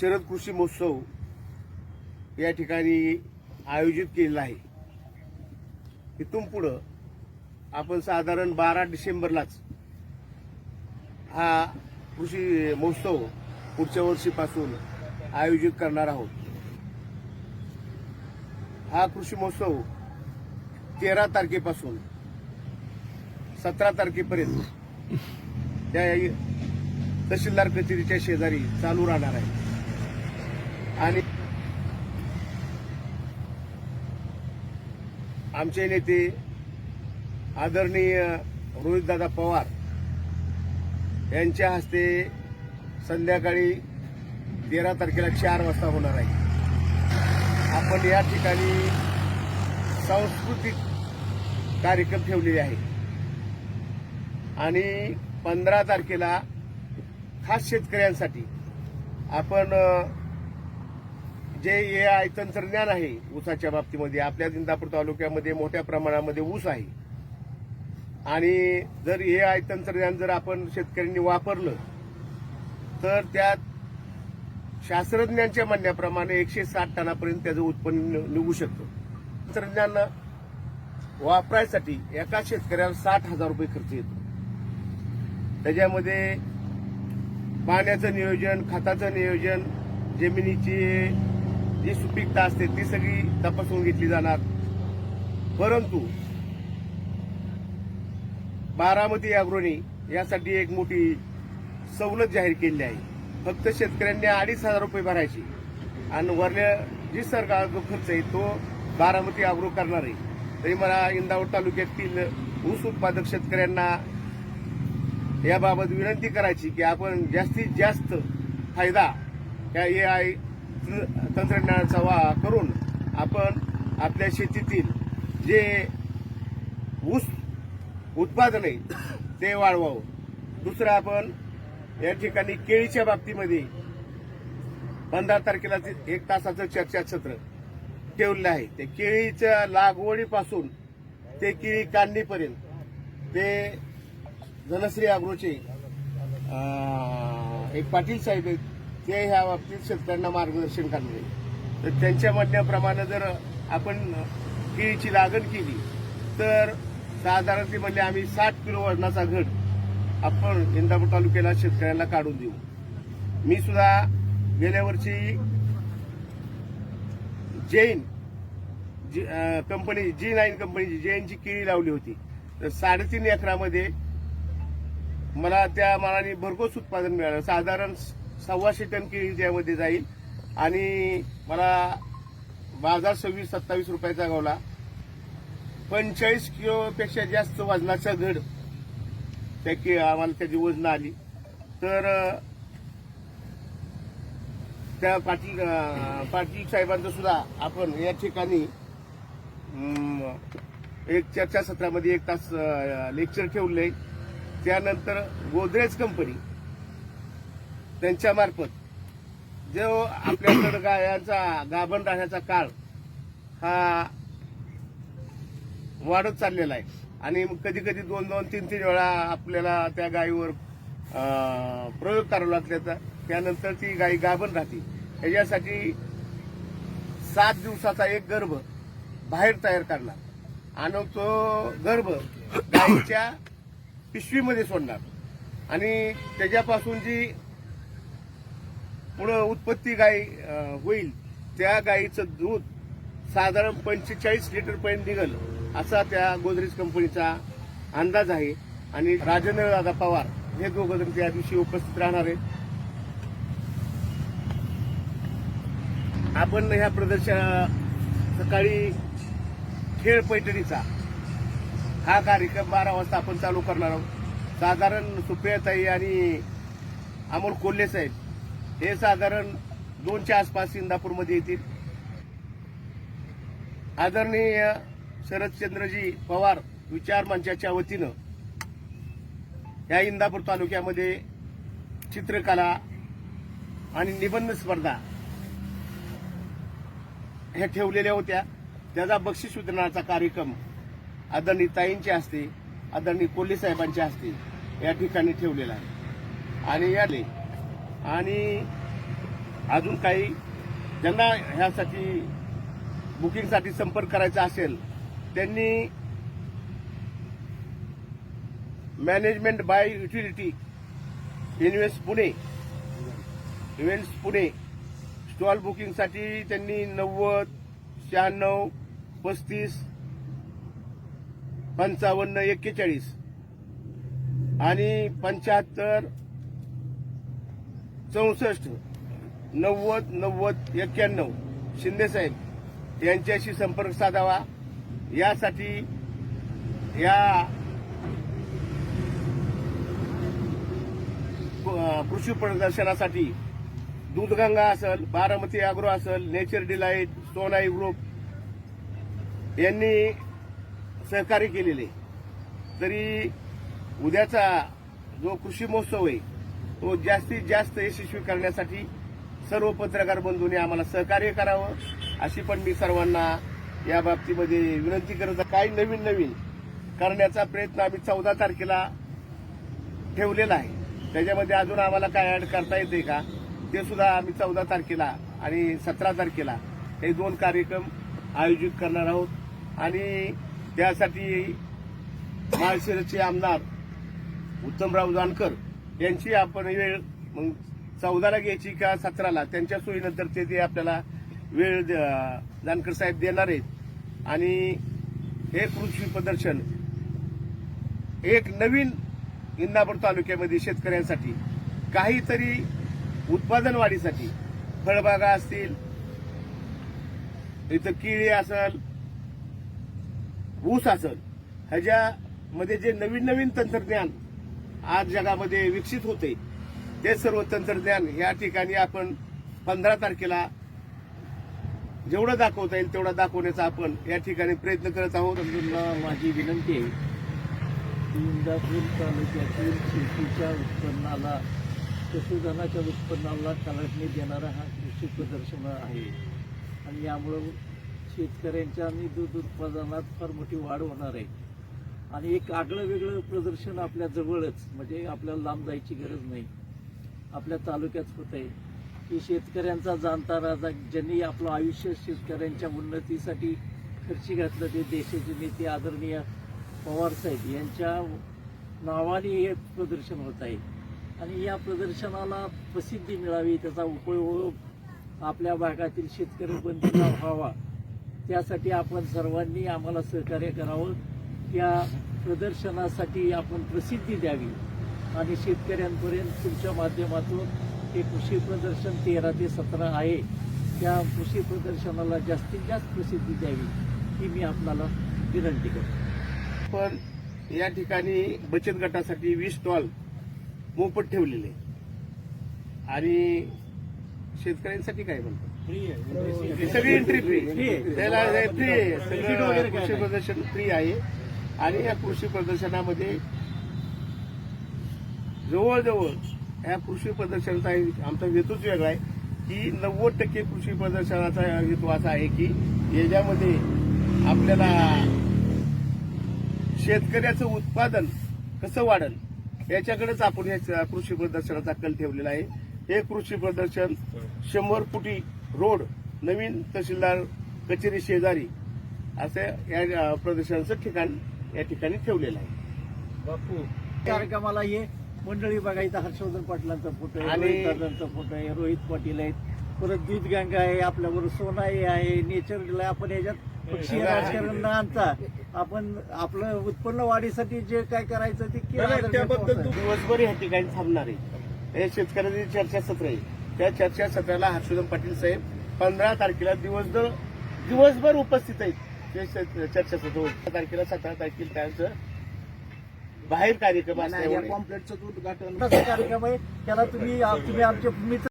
शरद कृषी महोत्सव या ठिकाणी आयोजित केलेला आहे. इथून पुढं आपण साधारण बारा डिसेंबरलाच हा कृषी महोत्सव पुढच्या वर्षीपासून आयोजित करणार आहोत. हा कृषी महोत्सव तेरा तारखेपासून सतरा तारखेपर्यंत त्या तहसीलदार कचेरीच्या शेजारी चालू राहणार आहे. आणि आमचे नेते आदरणीय रोहितदादा पवार यांच्या हस्ते संध्याकाळी तेरा तारखेला चार वाजता होणार आहे. आपण या ठिकाणी सांस्कृतिक कार्यक्रम ठेवलेले आहे आणि पंधरा तारखेला खास शेतकऱ्यांसाठी आपण जे ए आय तंत्रज्ञान आहे ऊसाच्या बाबतीमध्ये आपल्या इंदापूर तालुक्यामध्ये मोठ्या प्रमाणामध्ये ऊस आहे. आणि जर ए आय तंत्रज्ञान जर आपण शेतकऱ्यांनी वापरलं तर त्यात शास्त्रज्ञांच्या म्हणण्याप्रमाणे एकशे साठ टनापर्यंत त्याचं उत्पन्न निघू शकतं. तंत्रज्ञान वापरायसाठी एका शेतकऱ्याला साठ हजार रुपये खर्च येतो. त्याच्यामध्ये पाण्याचं नियोजन खताचं नियोजन जमिनीची जी सुपीकता असते ती सगळी तपासून घेतली जाणार. परंतु बारामती अग्रोनी यासाठी एक मोठी सवलत जाहीर केली आहे. फक्त शेतकऱ्यांनी अडीच हजार रुपये भरायचे. आणि वरल्या जी सरकार जो खर्च आहे तो बारामती अग्रो करणार आहे. तरी मला इंदापूर तालुक्यातील ऊस उत्पादक शेतकऱ्यांना याबाबत विनंती करायची की आपण जास्तीत जास्त फायदा या ए आय तंत्रज्ञानाचा वा करून आपण आपल्या शेतीतील जे ऊस उत्पादन आहे ते वाढवावं. दुसरं आपण या ठिकाणी केळीच्या बाबतीमध्ये पंधरा तारखेला ते एक तासाचं चर्चासत्र ठेवलेलं आहे. ते केळीच्या लागवडीपासून ते केळी काढणीपर्यंत ते धनश्री अग्रोचे एक पाटील साहेब आहेत. ते ह्या बाबतीत शेतकऱ्यांना मार्गदर्शन करणार आहे तर त्यांच्या म्हणण्याप्रमाणे जर आपण केळीची लागण केली तर साधारण ते म्हणजे आम्ही साठ किलो वजनाचा घट आपण इंदापूर तालुक्याला शेतकऱ्यांना काढून देऊ. मी सुद्धा गेल्या वर्षी Jain ji company G nine कंपनीची जैनची केळी लावली होती. तर साडेतीन एकरामध्ये मला त्या मानाने भरघोस उत्पादन मिळालं. साधारण सव्वाशे टन केळी त्यामध्ये जाईल. आणि मला बाजार सव्वीस सत्तावीस रुपयाचा गावला. पंचेचाळीस किलोपेक्षा जास्त वजनाचा घड त्या की आम्हाला त्याची वजनं आली. तर त्या पाटील पाटील साहेबांचं सुद्धा आपण या ठिकाणी एक चर्चासत्रामध्ये एक तास लेक्चर ठेवले. त्यानंतर गोदरेज कंपनी. त्यांच्यामार्फत जो आपल्याकडं गायांचा गाभण राहण्याचा काळ हा वाढत चाललेला आहे. आणि कधी कधी दोन दोन तीन तीन वेळा आपल्याला त्या गायीवर प्रयोग करावा लागल्याचा त्यानंतर ती गायी गाभण राहते. त्याच्यासाठी सात दिवसाचा एक गर्भ बाहेर तयार करणार आणि तो गर्भ गायीच्या पिशवीमध्ये सोडणार. आणि त्याच्यापासून जी पुढं उत्पत्ती गाय होईल. त्या गायीचं दूध साधारण पंचेचाळीस लिटरपर्यंत निघल असा त्या गोदरेज कंपनीचा अंदाज आहे. आणि राजेंद्र दादा पवार हे दोघं जण त्या दिवशी उपस्थित राहणार आहेत. आपण ह्या प्रदर्शन सकाळी खेळ पैठणीचा हा कार्यक्रम बारा वाजता आपण चालू करणार आहोत. साधारण सुप्रियाताई आणि अमोल कोल्हे साहेब हे साधारण दोनच्या आसपास इंदापूरमध्ये येतील. आदरणीय शरदचंद्रजी पवार विचार मंचाच्या वतीनं या इंदापूर तालुक्यामध्ये चित्रकला आणि निबंध स्पर्धा ह्या ठेवलेल्या होत्या. त्याचा बक्षीस वितरणाचा कार्यक्रम आदरणीय ताईंच्या हस्ते आदरणीय कोल्हे साहेबांच्या हस्ते या ठिकाणी ठेवलेला आहे. आणि याले आणि अजून काही ज्यांना ह्यासाठी बुकिंगसाठी संपर्क करायचा असेल त्यांनी management by utility invest Pune events Pune stall बुकिंगसाठी त्यांनी नव्वद शहाण्णव पस्तीस पंचावन्न एक्केचाळीस आणि पंच्याहत्तर चौसष्ट नव्वद नव्वद एक्क्याण्णव शिंदेसाहेब यांच्याशी संपर्क साधावा. यासाठी या कृषी प्रदर्शनासाठी दूधगंगा असेल बारामती आग्रो असेल नेचर डिलाईट सोनाई ग्रुप यांनी सहकार्य केलेले. तरी उद्याचा जो कृषी महोत्सव आहे तो जास्तीत जास्त यशस्वी करण्यासाठी सर्व पत्रकार बंधूंनी आम्हाला सहकार्य करावं. अशी पण मी सर्वांना या बाबतीमध्ये विनंती करत काही नवीन नवीन करण्याचा प्रयत्न आम्ही चौदा तारखेला ठेवलेला आहे. त्याच्यामध्ये अजून आम्हाला काय ऍड करता येते का? ते सुद्धा आम्ही चौदा तारखेला आणि सतरा तारखेला हे दोन कार्यक्रम आयोजित करणार आहोत. आणि त्यासाठी माळशिरचे आमदार उत्तमराव जानकर यांची आपण वेळ मग चौदाला घ्यायची का सतराला? त्यांच्या सोयीनंतर ते ते आपल्याला वेळ जानकर साहेब देणार आहेत. आणि हे कृषी प्रदर्शन एक नवीन इंदापूर तालुक्यामध्ये शेतकऱ्यांसाठी काहीतरी उत्पादन वाढीसाठी फळबागा असतील इथं केळी असल ऊस असल ह्याच्यामध्ये जे नवीन नवीन तंत्रज्ञान आज जगामध्ये विकसित होते. ते सर्व तंत्रज्ञान या ठिकाणी आपण पंधरा तारखेला जेवढं दाखवता येईल तेवढं दाखवण्याचा आपण या ठिकाणी प्रयत्न करत आहोत. माझी विनंती आहे इंदापूर तालुक्यातील शेतीच्या उत्पन्नाला पशुधनाच्या उत्पन्नाला कलाटणी देणारा हा कृषी प्रदर्शन आहे. आणि यामुळं शेतकऱ्यांच्या आणि दूध उत्पादनात फार मोठी वाढ होणार आहे. आणि एक आगळं वेगळं प्रदर्शन आपल्या जवळच म्हणजे आपल्याला लांब जायची गरज नाही. आपल्या तालुक्यात होत आहे की शेतकऱ्यांचा जाणता राजा ज्यांनी आपलं आयुष्य शेतकऱ्यांच्या उन्नतीसाठी खर्ची घातलं ते देशाचे नेते आदरणीय पवार साहेब यांच्या नावाने हे प्रदर्शन होत आहे. आणि या प्रदर्शनाला प्रसिद्धी मिळावी त्याचा उपयोग आपल्या भागातील शेतकरी बंधूंना व्हावा. त्यासाठी आपण सर्वांनी आम्हाला सहकार्य करावं. या प्रदर्शनासाठी आपण प्रसिद्धी द्यावी. आणि शेतकऱ्यांपर्यंत तुमच्या माध्यमातून हे कृषी प्रदर्शन तेरा ते सतरा आहे. त्या कृषी प्रदर्शनाला जास्तीत जास्त प्रसिद्धी द्यावी ही मी आपल्याला विनंती करतो. पण या ठिकाणी बचत गटासाठी वीस स्टॉल मोफत ठेवलेले आणि शेतकऱ्यांसाठी काय म्हणतो ही सगळी एंट्री फ्री. त्याला फ्री आहे. सगळं कृषी. प्रदर्शन फ्री आहे. आणि या कृषी प्रदर्शनामध्ये जवळजवळ या कृषी प्रदर्शनाचा आमचा हेतूच वेगळा आहे की नव्वद टक्के कृषी प्रदर्शनाचा हेतू असा आहे की याच्यामध्ये आपल्याला शेतकऱ्याचं उत्पादन कसं वाढल याच्याकडेच आपण या कृषी प्रदर्शनाचा कल ठेवलेला आहे. हे कृषी प्रदर्शन शंभर फुटी रोड नवीन तहसीलदार कचेरी शेजारी असं या प्रदर्शनाचं ठिकाण या ठिकाणी ठेवलेलं आहे. बापू कार्यक्रमाला ये मंडळी बघायचा हर्षवर्धन पाटलांचा फोटो आहे रोहित दादांचा फोटो आहे रोहित पाटील आहेत परत दूध गंगा आहे आपल्याबरोबर सोनाई आहे नेचर आहे आपण याच्यात पक्षीय राजकारण न आणता. आपण आपलं उत्पन्न वाढीसाठी जे काय करायचं ते केलं त्याबद्दल दिवसभर या ठिकाणी थांबणार आहे. हे शेतकऱ्यांची चर्चासत्र आहे. त्या चर्चासत्राला हर्षवर्धन पाटील साहेब पंधरा तारखेला दिवसभर दिवसभर उपस्थित आहेत. ते चर्चासत्र होतं. तारखेला सतरा तारखेला त्यांचं बाहेर कार्यक्रम असल्यामुळे कार्यक्रम आहे त्याला तुम्ही तुम्ही आमचे मित्र